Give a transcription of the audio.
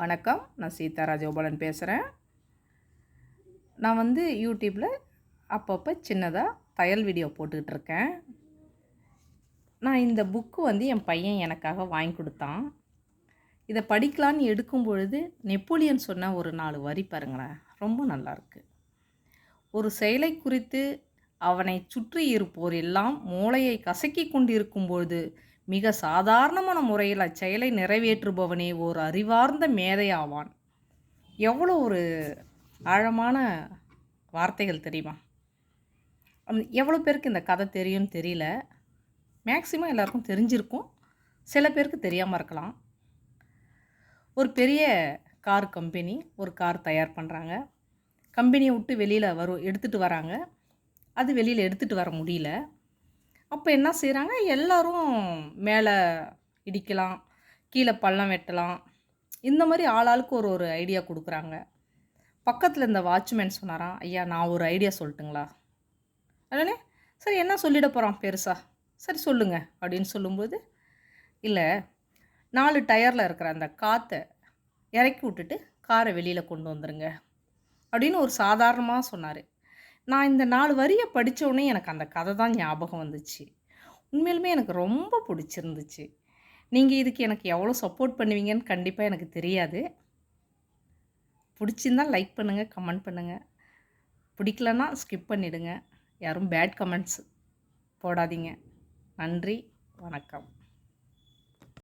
வணக்கம். நான் சீதா ராஜகோபாலன் பேசுகிறேன் நான் வந்து யூடியூப்பில் அப்பப்போ சின்னதாக தையல் வீடியோ போட்டுக்கிட்டு இருக்கேன். நான் இந்த புக்கு வந்து என் பையன் எனக்காக வாங்கி கொடுத்தான். இதை படிக்கலான்னு எடுக்கும் பொழுது நெப்போலியன் சொன்ன ஒரு நாலு வரி பாருங்களேன். ரொம்ப நல்லாயிருக்கு ஒரு செயலை குறித்து அவனை சுற்றி இருப்போர் எல்லாம் மூளையை கசக்கி கொண்டிருக்கும் பொழுது மிக சாதாரணமான முறையில் அச்செயலை நிறைவேற்றுபவனே ஓர் அறிவார்ந்த மேதையாவான். எவ்வளோ ஒரு ஆழமான வார்த்தைகள் தெரியுமா? எவ்வளோ பேருக்கு இந்த கதை தெரியும்னு தெரியல. மேக்சிமம் எல்லாருக்கும் தெரிஞ்சிருக்கும். சில பேருக்கு தெரியாமல் இருக்கலாம். ஒரு பெரிய கார் கம்பெனி ஒரு கார் தயார் பண்ணுறாங்க கம்பெனியை விட்டு வெளியில் வரும் எடுத்துகிட்டு வராங்க. அது வெளியில் எடுத்துகிட்டு வர முடியல. அப்போ என்ன செய்கிறாங்க எல்லோரும் மேலே இடிக்கலாம் கீழே பள்ளம் வெட்டலாம். இந்த மாதிரி ஆளாளுக்கு ஒரு ஒரு ஐடியா கொடுக்குறாங்க. பக்கத்தில் இந்த வாட்ச்மேன் சொன்னாராம் ஐயா நான் ஒரு ஐடியா சொல்லட்டுங்களா? அதனே? சரி என்ன சொல்லிட போகிறான் பெருசா? சரி சொல்லுங்கள் அப்படின்னு சொல்லும்போது இல்லை நாலு டயரில் இருக்கிற அந்த காற்றை இறக்கி விட்டுட்டு காரை வெளியில் கொண்டு வந்துடுங்க அப்படின்னு ஒரு சாதாரணமாக சொன்னார். நான் இந்த நாலு வரியை படித்தோடனே எனக்கு அந்த கதை தான் ஞாபகம் வந்துச்சு. உண்மையிலுமே எனக்கு ரொம்ப பிடிச்சிருந்துச்சு. நீங்கள் இதுக்கு எனக்கு எவ்வளோ சப்போர்ட் பண்ணுவீங்கன்னு கண்டிப்பாக எனக்கு தெரியாது. பிடிச்சிருந்தால் லைக் பண்ணுங்கள் கமெண்ட் பண்ணுங்கள் பிடிக்கலன்னா ஸ்கிப் பண்ணிவிடுங்க யாரும் பேட் கமெண்ட்ஸ் போடாதீங்க. நன்றி வணக்கம்.